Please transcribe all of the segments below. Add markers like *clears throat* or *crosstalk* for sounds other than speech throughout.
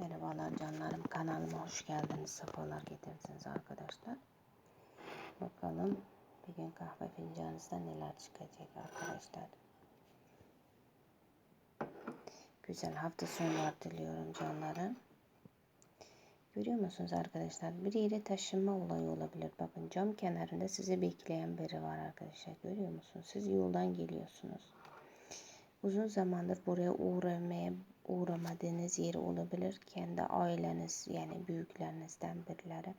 Merhabalar canlarım kanalıma hoş geldiniz. Sefalar getirdiniz arkadaşlar. Bakalım bir gün kahve fincanınızda neler çıkacak arkadaşlar. Güzel hafta sonları diliyorum canlarım. Görüyor musunuz arkadaşlar? Bir yere taşınma olayı olabilir. Bakın cam kenarında sizi bekleyen biri var arkadaşlar. Görüyor musunuz? Siz yoldan geliyorsunuz. Uzun zamandır buraya uğramaya uğramadığınız yer olabilir. Kendi aileniz yani büyüklerinizden birileri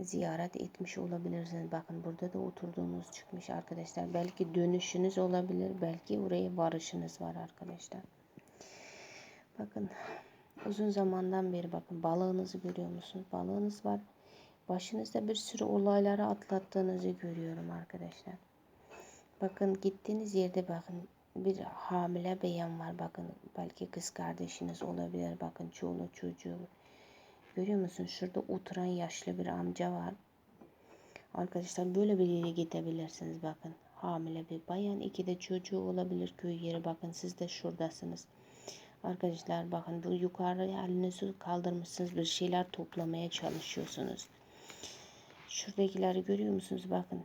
ziyaret etmiş olabilirsiniz. Bakın burada da oturduğunuz çıkmış arkadaşlar. Belki dönüşünüz olabilir. Belki oraya varışınız var arkadaşlar. Bakın uzun zamandan beri bakın balığınızı görüyor musunuz? Balığınız var. Başınızda bir sürü olayları atlattığınızı görüyorum arkadaşlar. Bakın gittiğiniz yerde bakın bir hamile beyan var. Bakın belki kız kardeşiniz olabilir. Bakın çoluğu çocuğu. Görüyor musun? Şurada oturan yaşlı bir amca var. Arkadaşlar böyle bir yere gidebilirsiniz. Bakın hamile bir bayan. iki de çocuğu olabilir köy yeri. Bakın siz de şuradasınız. Arkadaşlar bakın bu yukarı elinizi kaldırmışsınız. Bir şeyler toplamaya çalışıyorsunuz. Şuradakileri görüyor musunuz? Bakın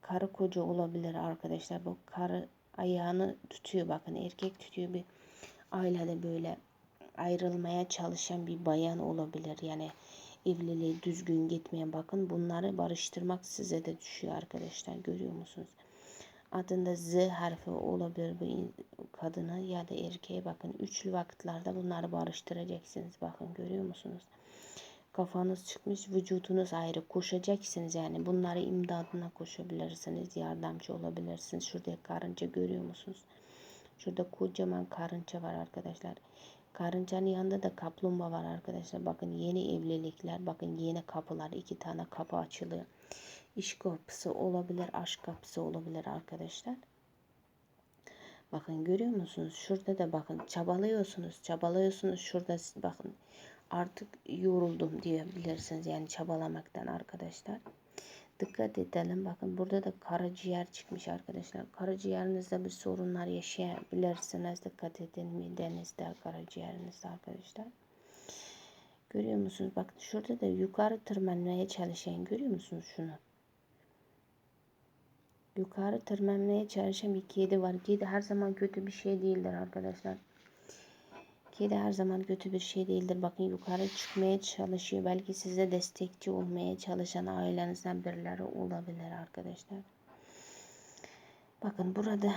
karı koca olabilir arkadaşlar. Bu karı ayağını tutuyor bakın erkek tutuyor bir ailede böyle ayrılmaya çalışan bir bayan olabilir. Yani evliliği düzgün gitmeyen bakın bunları barıştırmak size de düşüyor arkadaşlar görüyor musunuz? Adında Z harfi olabilir bu kadına ya da erkeğe bakın. Üçlü vakitlerde bunları barıştıracaksınız bakın görüyor musunuz? Kafanız çıkmış, vücudunuz ayrı. Koşacaksınız yani. Bunları imdadına koşabilirsiniz. Yardımcı olabilirsiniz. Şurada karınca görüyor musunuz? Şurada kocaman karınca var arkadaşlar. Karıncanın yanında da kaplumbağa var arkadaşlar. Bakın yeni evlilikler. Bakın yeni kapılar. iki tane kapı açılıyor. İş kapısı olabilir. Aşk kapısı olabilir arkadaşlar. Bakın görüyor musunuz? Şurada da bakın çabalıyorsunuz. Çabalıyorsunuz. Şurada bakın artık yoruldum diyebilirsiniz. Yani çabalamaktan arkadaşlar. Dikkat edelim. Bakın burada da karaciğer çıkmış arkadaşlar. Karaciğerinizde bir sorunlar yaşayabilirsiniz. Dikkat edin midenizde, karaciğerinizde arkadaşlar. Görüyor musunuz? Bakın şurada da yukarı tırmanmaya çalışan görüyor musunuz şunu? Yukarı tırmanmaya çalışan bir kedi var. Kedi her zaman kötü bir şey değildir arkadaşlar. Kedi her zaman kötü bir şey değildir. Bakın yukarı çıkmaya çalışıyor. Belki size destekçi olmaya çalışan ailenizden birileri olabilir arkadaşlar. Bakın burada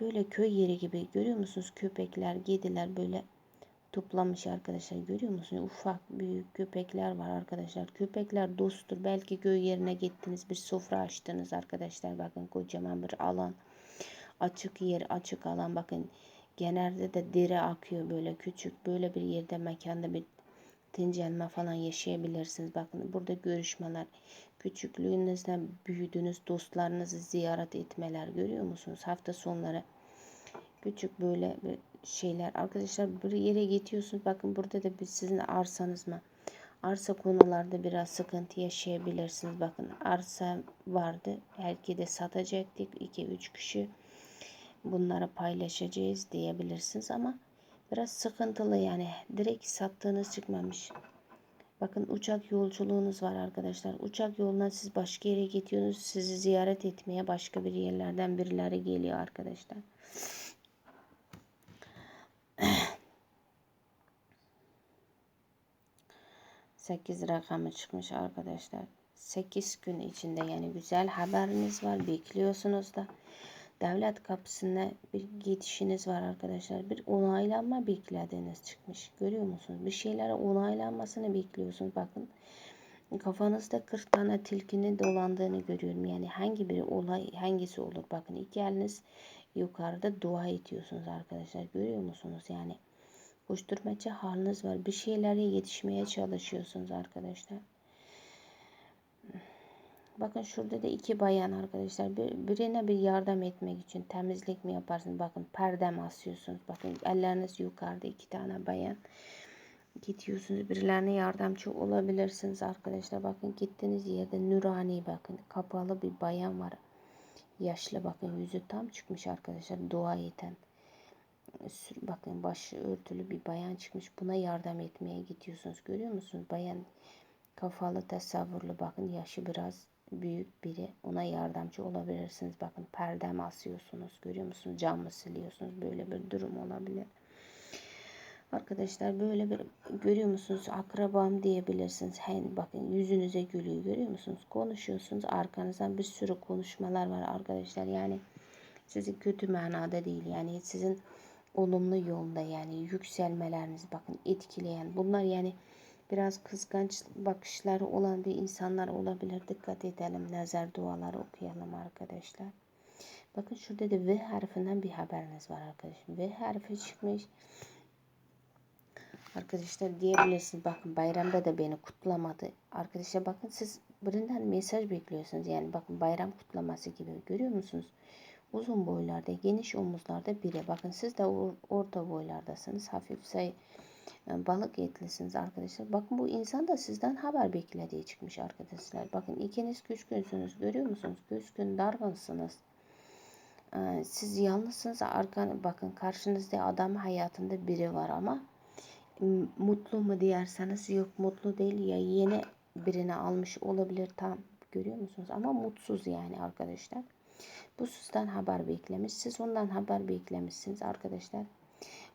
böyle köy yeri gibi görüyor musunuz? Köpekler, kediler böyle toplamış arkadaşlar. Görüyor musunuz? Ufak büyük köpekler var arkadaşlar. Köpekler dosttur. Belki köy yerine gittiniz bir sofra açtınız arkadaşlar. Bakın kocaman bir alan. Açık yer, açık alan. Bakın Genelde de deri akıyor böyle küçük böyle bir yerde mekanda bir tincelme falan yaşayabilirsiniz. Bakın burada görüşmeler, küçüklüğünüzden büyüdüğünüz dostlarınızı ziyaret etmeler görüyor musunuz? Hafta sonları küçük böyle bir şeyler. Arkadaşlar bir yere gidiyorsunuz. Bakın burada da bir sizin arsanız mı? Arsa konularda biraz sıkıntı yaşayabilirsiniz. Bakın arsa vardı. Belki de satacaktık 2-3 kişi bunları paylaşacağız diyebilirsiniz ama biraz sıkıntılı yani direkt sattığınız çıkmamış. Bakın uçak yolculuğunuz var arkadaşlar. Uçak yoluna siz başka yere gidiyorsunuz. Sizi ziyaret etmeye başka bir yerlerden birileri geliyor arkadaşlar. *clears throat* Sekiz rakamı çıkmış arkadaşlar. Sekiz gün içinde yani güzel haberiniz var. Bekliyorsunuz da devlet kapısına bir gidişiniz var arkadaşlar. Bir onaylanma beklediğiniz çıkmış. Görüyor musunuz? Bir şeylere onaylanmasını bekliyorsunuz. Bakın kafanızda 40 tane tilkinin dolandığını görüyorum. Yani hangi bir olay hangisi olur? Bakın iki eliniz yukarıda dua ediyorsunuz arkadaşlar. Görüyor musunuz? Yani koşturmaca haliniz var. Bir şeylere yetişmeye çalışıyorsunuz arkadaşlar. Bakın şurada da iki bayan arkadaşlar. Bir, birine bir yardım etmek için temizlik mi yaparsınız? Bakın perde mi asıyorsunuz? Bakın elleriniz yukarıda iki tane bayan. Gidiyorsunuz birilerine yardımcı olabilirsiniz arkadaşlar. Bakın gittiğiniz yerde nurani bakın. Kapalı bir bayan var. Yaşlı bakın yüzü tam çıkmış arkadaşlar. Dua eden. bakın başı örtülü bir bayan çıkmış. Buna yardım etmeye gidiyorsunuz. Görüyor musunuz? Bayan kafalı tasavvurlu bakın yaşı biraz büyük biri. Ona yardımcı olabilirsiniz. Bakın perde mi asıyorsunuz? Görüyor musunuz? Cam mı siliyorsunuz? Böyle bir durum olabilir. Arkadaşlar böyle bir görüyor musunuz? Akrabam diyebilirsiniz. Hen bakın yüzünüze gülüyor görüyor musunuz? Konuşuyorsunuz. Arkanızdan bir sürü konuşmalar var arkadaşlar. Yani sizi kötü manada değil. Yani sizin olumlu yolda yani yükselmeleriniz bakın etkileyen bunlar yani biraz kıskanç bakışları olan bir insanlar olabilir. Dikkat edelim. Nazar duaları okuyalım arkadaşlar. Bakın şurada da V harfinden bir haberiniz var arkadaşlar. V harfi çıkmış. Arkadaşlar diyebilirsiniz bakın bayramda da beni kutlamadı. Arkadaşlar bakın siz birinden mesaj bekliyorsunuz. Yani bakın bayram kutlaması gibi görüyor musunuz? Uzun boylarda, geniş omuzlarda biri. Bakın siz de or orta boylardasınız. Hafif say e, balık etlisiniz arkadaşlar. Bakın bu insan da sizden haber beklediği çıkmış arkadaşlar. Bakın ikiniz küskünsünüz. Görüyor musunuz? Küskün, dargınsınız. Ee, siz yalnızsınız. Arkan, bakın karşınızda adam hayatında biri var ama mutlu mu diyerseniz yok mutlu değil ya yeni birini almış olabilir tam görüyor musunuz ama mutsuz yani arkadaşlar. Bu sizden haber beklemiş. Siz ondan haber beklemişsiniz arkadaşlar.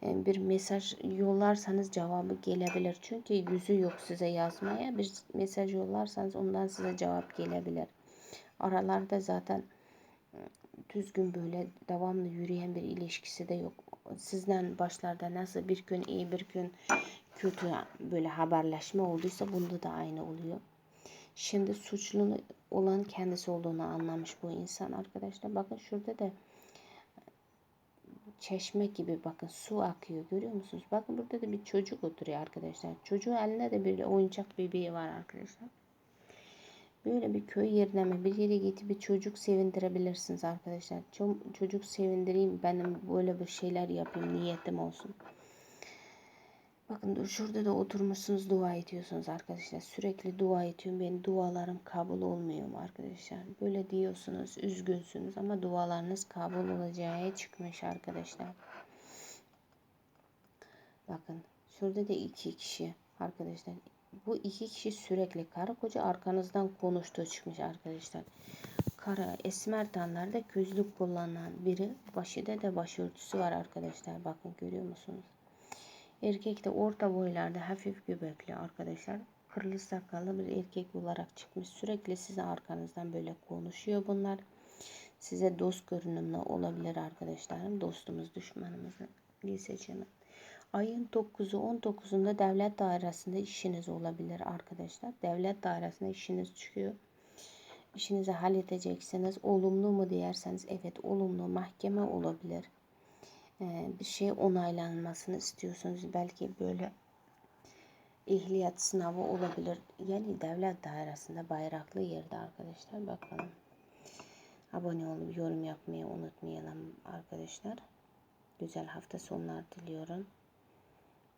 Bir mesaj yollarsanız cevabı gelebilir. Çünkü yüzü yok size yazmaya. Bir mesaj yollarsanız ondan size cevap gelebilir. Aralarda zaten düzgün böyle devamlı yürüyen bir ilişkisi de yok. Sizden başlarda nasıl bir gün iyi bir gün kötü böyle haberleşme olduysa bunda da aynı oluyor. Şimdi suçlu olan kendisi olduğunu anlamış bu insan arkadaşlar. Bakın şurada da çeşme gibi bakın su akıyor görüyor musunuz? Bakın burada da bir çocuk oturuyor arkadaşlar. Çocuğun elinde de bir oyuncak bebeği var arkadaşlar. Böyle bir köy yerine mi bir yere gidip bir çocuk sevindirebilirsiniz arkadaşlar. Çocuk sevindireyim benim böyle bir şeyler yapayım niyetim olsun. Bakın şurada da oturmuşsunuz dua ediyorsunuz arkadaşlar. Sürekli dua ediyorum. Benim dualarım kabul olmuyor mu arkadaşlar? Böyle diyorsunuz, üzgünsünüz ama dualarınız kabul olacağı çıkmış arkadaşlar. Bakın şurada da iki kişi arkadaşlar. Bu iki kişi sürekli karı koca arkanızdan konuştuğu çıkmış arkadaşlar. Kara esmer tanlarda gözlük kullanan biri başında da başörtüsü var arkadaşlar. Bakın görüyor musunuz? Erkek de orta boylarda hafif göbekli arkadaşlar. Kırlı sakallı bir erkek olarak çıkmış. Sürekli size arkanızdan böyle konuşuyor bunlar. Size dost görünümlü olabilir arkadaşlarım. Dostumuz düşmanımızı diye seçemem. Ayın 9'u 19'unda devlet dairesinde işiniz olabilir arkadaşlar. Devlet dairesinde işiniz çıkıyor. İşinizi halledeceksiniz. Olumlu mu derseniz evet olumlu mahkeme olabilir. Ee, bir şey onaylanmasını istiyorsunuz. Belki böyle ehliyet sınavı olabilir. Yani devlet dairesinde bayraklı yerde arkadaşlar. Bakalım. Abone olup yorum yapmayı unutmayalım arkadaşlar. Güzel hafta sonlar diliyorum.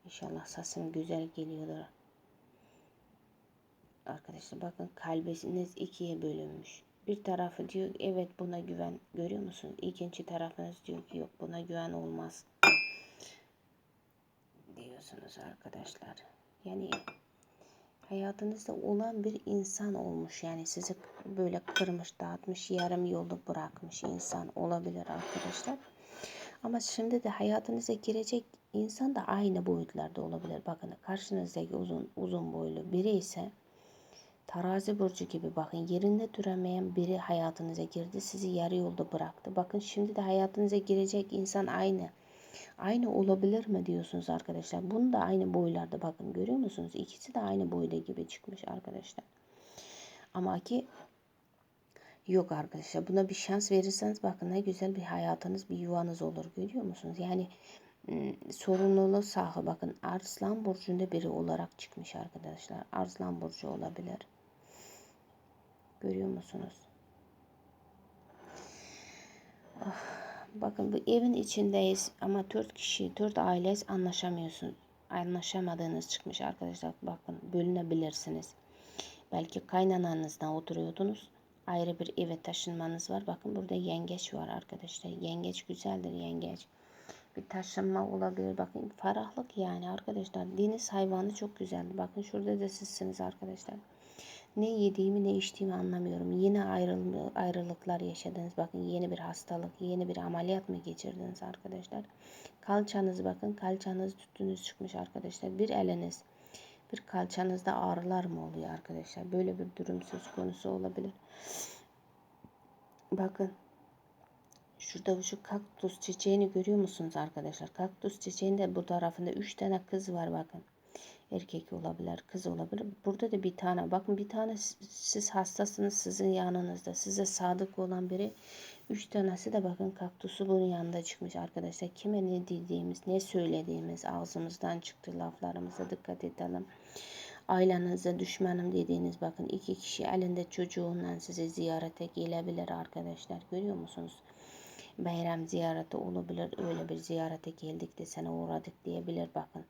İnşallah sesim güzel geliyordur. Arkadaşlar bakın kalbiniz ikiye bölünmüş. Bir tarafı diyor evet buna güven. Görüyor musunuz? İkinci tarafınız diyor ki yok buna güven olmaz. Diyorsunuz arkadaşlar. Yani hayatınızda olan bir insan olmuş. Yani sizi böyle kırmış, dağıtmış, yarım yolda bırakmış insan olabilir arkadaşlar. Ama şimdi de hayatınıza girecek insan da aynı boyutlarda olabilir. Bakın karşınızdaki uzun uzun boylu biri ise terazi burcu gibi bakın yerinde duramayan biri hayatınıza girdi. Sizi yarı yolda bıraktı. Bakın şimdi de hayatınıza girecek insan aynı. Aynı olabilir mi diyorsunuz arkadaşlar. Bunu da aynı boylarda bakın görüyor musunuz? İkisi de aynı boyda gibi çıkmış arkadaşlar. Ama ki yok arkadaşlar. Buna bir şans verirseniz bakın ne güzel bir hayatınız, bir yuvanız olur. Görüyor musunuz? Yani sorumluluğu sahibi bakın Arslan burcunda biri olarak çıkmış arkadaşlar. Arslan burcu olabilir. Görüyor musunuz? Oh, bakın bu evin içindeyiz ama dört kişi, dört aileyiz anlaşamıyorsunuz. Anlaşamadığınız çıkmış arkadaşlar. Bakın bölünebilirsiniz. Belki kaynananızdan oturuyordunuz. Ayrı bir eve taşınmanız var. Bakın burada yengeç var arkadaşlar. Yengeç güzeldir yengeç. bir taşınma olabilir. Bakın ferahlık yani arkadaşlar. Deniz hayvanı çok güzel. Bakın şurada da sizsiniz arkadaşlar. Ne yediğimi ne içtiğimi anlamıyorum. Yine ayrıl ayrılıklar yaşadınız. Bakın yeni bir hastalık, yeni bir ameliyat mı geçirdiniz arkadaşlar? Kalçanız bakın kalçanız tütünüz çıkmış arkadaşlar. Bir eliniz bir kalçanızda ağrılar mı oluyor arkadaşlar? Böyle bir durum söz konusu olabilir. Bakın Şurada şu kaktüs çiçeğini görüyor musunuz arkadaşlar? Kaktüs çiçeğinde bu tarafında 3 tane kız var bakın. Erkek olabilir, kız olabilir. Burada da bir tane. Bakın bir tane siz hastasınız sizin yanınızda. Size sadık olan biri. Üç tanesi de bakın kaktüsü bunun yanında çıkmış arkadaşlar. Kime ne dediğimiz, ne söylediğimiz ağzımızdan çıktı laflarımıza dikkat edelim. Ailenizde düşmanım dediğiniz bakın iki kişi elinde çocuğundan size ziyarete gelebilir arkadaşlar. Görüyor musunuz? bayram ziyareti olabilir. Öyle bir ziyarete geldik de sana uğradık diyebilir bakın.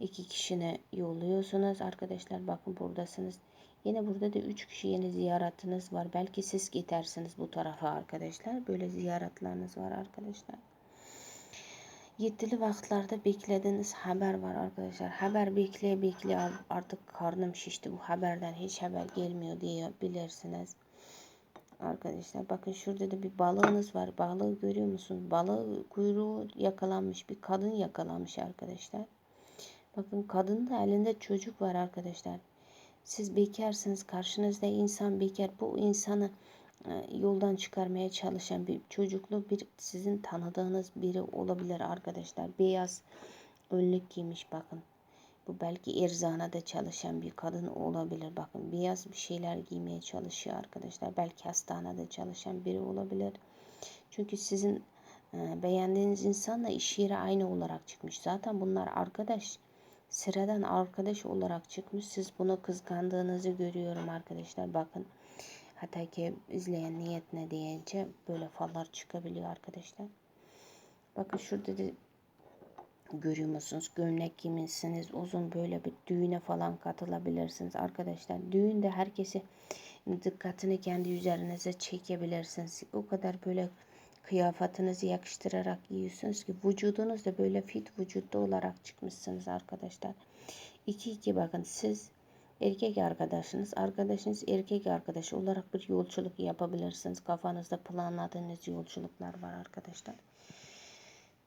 İki kişini yolluyorsunuz arkadaşlar. Bakın buradasınız. Yine burada da üç kişi yeni ziyaretiniz var. Belki siz gidersiniz bu tarafa arkadaşlar. Böyle ziyaretleriniz var arkadaşlar. Yettili vaxtlarda beklediğiniz haber var arkadaşlar. Haber bekleye bekleye artık karnım şişti. Bu haberden hiç haber gelmiyor diye bilirsiniz. Arkadaşlar bakın şurada da bir balığınız var. Balığı görüyor musunuz? Balığı kuyruğu yakalanmış. Bir kadın yakalanmış arkadaşlar. Bakın kadın da elinde çocuk var arkadaşlar. Siz bekarsınız. Karşınızda insan bekar. Bu insanı e, yoldan çıkarmaya çalışan bir çocuklu bir sizin tanıdığınız biri olabilir arkadaşlar. Beyaz önlük giymiş bakın. Bu belki erzanada çalışan bir kadın olabilir. Bakın beyaz bir şeyler giymeye çalışıyor arkadaşlar. Belki hastanede çalışan biri olabilir. Çünkü sizin e, beğendiğiniz insanla iş yeri aynı olarak çıkmış. Zaten bunlar arkadaş. Sıradan arkadaş olarak çıkmış. Siz bunu kıskandığınızı görüyorum arkadaşlar. Bakın. Hatta ki izleyen niyet ne diyince böyle fallar çıkabiliyor arkadaşlar. Bakın şurada da görüyor musunuz? Gömlek giymişsiniz. Uzun böyle bir düğüne falan katılabilirsiniz arkadaşlar. Düğünde herkesi dikkatini kendi üzerinize çekebilirsiniz. O kadar böyle kıyafetinizi yakıştırarak giyiyorsunuz ki vücudunuz da böyle fit vücutta olarak çıkmışsınız arkadaşlar. İki iki bakın siz erkek arkadaşınız, arkadaşınız erkek arkadaşı olarak bir yolculuk yapabilirsiniz. Kafanızda planladığınız yolculuklar var arkadaşlar.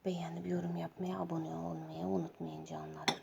Beğenip yorum yapmayı, abone olmayı unutmayın canlarım.